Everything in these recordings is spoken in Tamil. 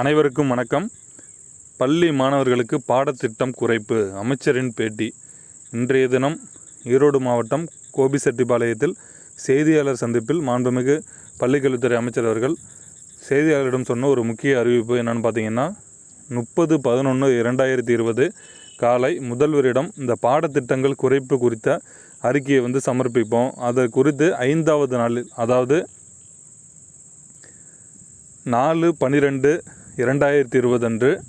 அனைவருக்கும் வணக்கம். பள்ளி மாணவர்களுக்கு பாடத்திட்டம் குறைப்பு அமைச்சரின் பேட்டி. இன்றைய தினம் ஈரோடு மாவட்டம் கோபிசெட்டிபாளையத்தில் செய்தியாளர் சந்திப்பில் மாண்புமிகு பள்ளிக்கல்வித்துறை அமைச்சர் அவர்கள் செய்தியாளரிடம் சொன்ன ஒரு முக்கிய அறிவிப்பு என்னென்னு பார்த்தீங்கன்னா முப்பது பதினொன்று இரண்டாயிரத்தி இருபது காலை முதல்வரிடம் இந்த பாடத்திட்டங்கள் குறைப்பு குறித்த அறிக்கையை வந்து சமர்ப்பிப்போம். அதை குறித்து ஐந்தாவது நாளில் அதாவது நாலு பன்னிரெண்டு இரண்டாயிரத்தி இருபது அன்று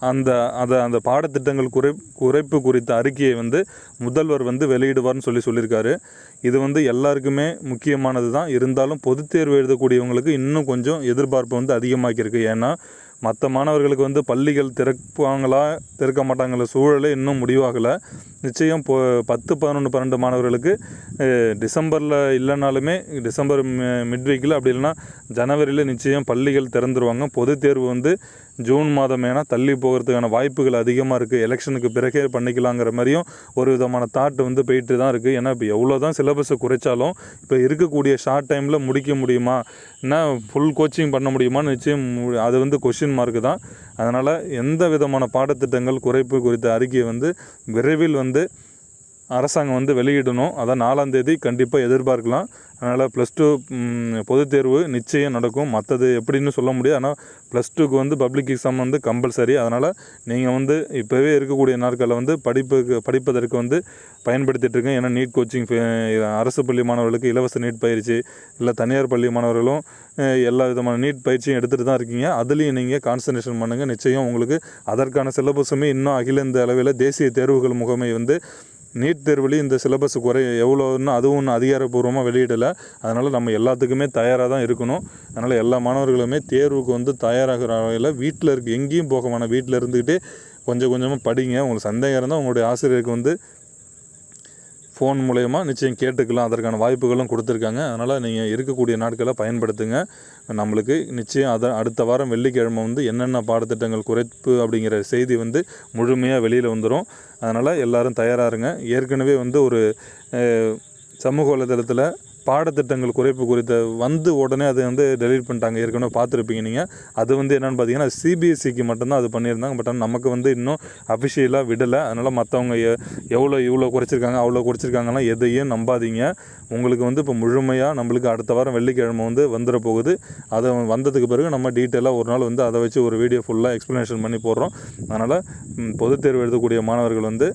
அந்த அதை அந்த பாடத்திட்டங்கள் குறை குறைப்பு குறித்த அறிக்கையை வந்து முதல்வர் வந்து வெளியிடுவார்னு சொல்லி சொல்லியிருக்காரு. இது வந்து எல்லாருக்குமே முக்கியமானது தான் இருந்தாலும் பொதுத் தேர்வு எழுதக்கூடியவங்களுக்கு இன்னும் கொஞ்சம் எதிர்பார்ப்பு வந்து அதிகமாக்கியிருக்கு. ஏன்னா மற்ற மாணவர்களுக்கு வந்து பள்ளிகள் திறப்பாங்களா திறக்க மாட்டாங்கள சூழலே இன்னும் முடிவாகலை. நிச்சயம் இப்போ பத்து பதினொன்று பன்னெண்டு மாணவர்களுக்கு டிசம்பரில் இல்லைனாலுமே டிசம்பர் மிட் வீக்கில் அப்படி இல்லைன்னா ஜனவரியில் நிச்சயம் பள்ளிகள் திறந்துருவாங்க. பொதுத் தேர்வு வந்து ஜூன் மாதம் ஏன்னா தள்ளி போகிறதுக்கான வாய்ப்புகள் அதிகமாக இருக்குது எலெக்ஷனுக்கு பிறகே பண்ணிக்கலாங்கிற மாதிரியும் ஒரு விதமான தாட் வந்து போயிட்டு தான் இருக்குது ஏன்னா இப்போ எவ்வளோ தான் சிலபஸை குறைச்சாலும் இப்போ இருக்கக்கூடிய ஷார்ட் டைமில் முடிக்க முடியுமா? என்ன ஃபுல் கோச்சிங் பண்ண முடியுமான்னு நிச்சயம் மு- அது வந்து கொஷின் மார்க்கு தான். அதனால் எந்த விதமான பாடத்திட்டங்கள் குறைப்பு குறித்த அறிக்கையை வந்து விரைவில் வந்து அரசாங்கம் வந்து வெளியிடணும். அதான் நாலாம் தேதி கண்டிப்பாக எதிர்பார்க்கலாம். அதனால் ப்ளஸ் டூ பொதுத் தேர்வு நிச்சயம் நடக்கும். மற்றது எப்படின்னு சொல்ல முடியாது. ஆனால் ப்ளஸ் டூக்கு வந்து பப்ளிக் எக்ஸாம் வந்து கம்பல்சரி அதனால் நீங்கள் வந்து இப்போவே இருக்கக்கூடிய நாட்களில் வந்து படிப்புக்கு படிப்பதற்கு வந்து பயன்படுத்திகிட்ருக்கேன் ஏன்னா நீட் கோச்சிங் அரசு பள்ளி மாணவர்களுக்கு இலவச நீட் பயிற்சி இல்லை தனியார் பள்ளி மாணவர்களும் எல்லா விதமான நீட் பயிற்சியும் எடுத்துகிட்டு தான் இருக்கீங்க. அதுலேயும் நீங்கள் கான்சன்ட்ரேஷன் பண்ணுங்கள் நிச்சயம் உங்களுக்கு அதற்கான சிலபஸுமே இன்னும் அகில இந்த அளவில் தேசிய தேர்வுகள் முகமை வந்து நீட் தேர்வுலேயும் இந்த சிலபஸ் குறை எவ்வளோன்னு அதுவும் ஒன்று அதிகாரப்பூர்வமாக வெளியிடலை. அதனால் நம்ம எல்லாத்துக்குமே தயாராக தான் இருக்கணும். அதனால் எல்லா மாணவர்களுமே தேர்வுக்கு வந்து தயாராகிற வகையில் வீட்டில் இருக்க எங்கேயும் போக வேணாம். வீட்டில் இருந்துக்கிட்டே கொஞ்சம் கொஞ்சமாக படிங்க. உங்களுக்கு சந்தேகம் இருந்தால் உங்களுடைய ஆசிரியருக்கு வந்து ஃபோன் மூலயமா நிச்சயம் கேட்டுக்கலாம். அதற்கான வாய்ப்புகளும் கொடுத்துருக்காங்க. அதனால் நீங்கள் இருக்கக்கூடிய நாட்களை பயன்படுத்துங்க. நம்மளுக்கு நிச்சயம் அதை அடுத்த வாரம் வெள்ளிக்கிழமை வந்து என்னென்ன பாடத்திட்டங்கள் குறைப்பு அப்படிங்கிற செய்தி வந்து முழுமையாக வெளியில் வந்துடும் அதனால் எல்லோரும் தயாராக இருங்க. ஏற்கனவே வந்து ஒரு சமூக வலைதளத்தில் பாடத்திட்டங்கள் குறைப்பு குறித்த வந்து உடனே அதை வந்து டெலீட் பண்ணிட்டாங்க. ஏற்கனவே பார்த்துருப்பீங்க நீங்கள் அது வந்து என்னென்னு பார்த்தீங்கன்னா சிபிஎஸ்சிக்கு மட்டும்தான் அது பண்ணியிருந்தாங்க. பட் ஆனால் நமக்கு வந்து இன்னும் அஃபிஷியலாக விடலை. அதனால் மற்றவங்க எ எவ்வளோ இவ்வளோ குறைச்சிருக்காங்க அவ்வளோ குறைச்சிருக்காங்கலாம் எதையும் நம்பாதீங்க. உங்களுக்கு வந்து இப்போ முழுமையாக நம்மளுக்கு அடுத்த வாரம் வெள்ளிக்கிழமை வந்து வந்துட போகுது. அதை வந்ததுக்கு பிறகு நம்ம டீட்டெயிலாக ஒரு நாள் வந்து அதை வச்சு ஒரு வீடியோ ஃபுல்லாக எக்ஸ்ப்ளனேஷன் பண்ணி போடுறோம். அதனால் பொதுத் தேர்வு எழுதக்கூடிய மாணவர்கள் வந்து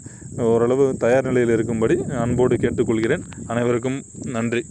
ஓரளவு தயார் நிலையில் இருக்கும்படி அன்போடு கேட்டுக்கொள்கிறேன். அனைவருக்கும் நன்றி.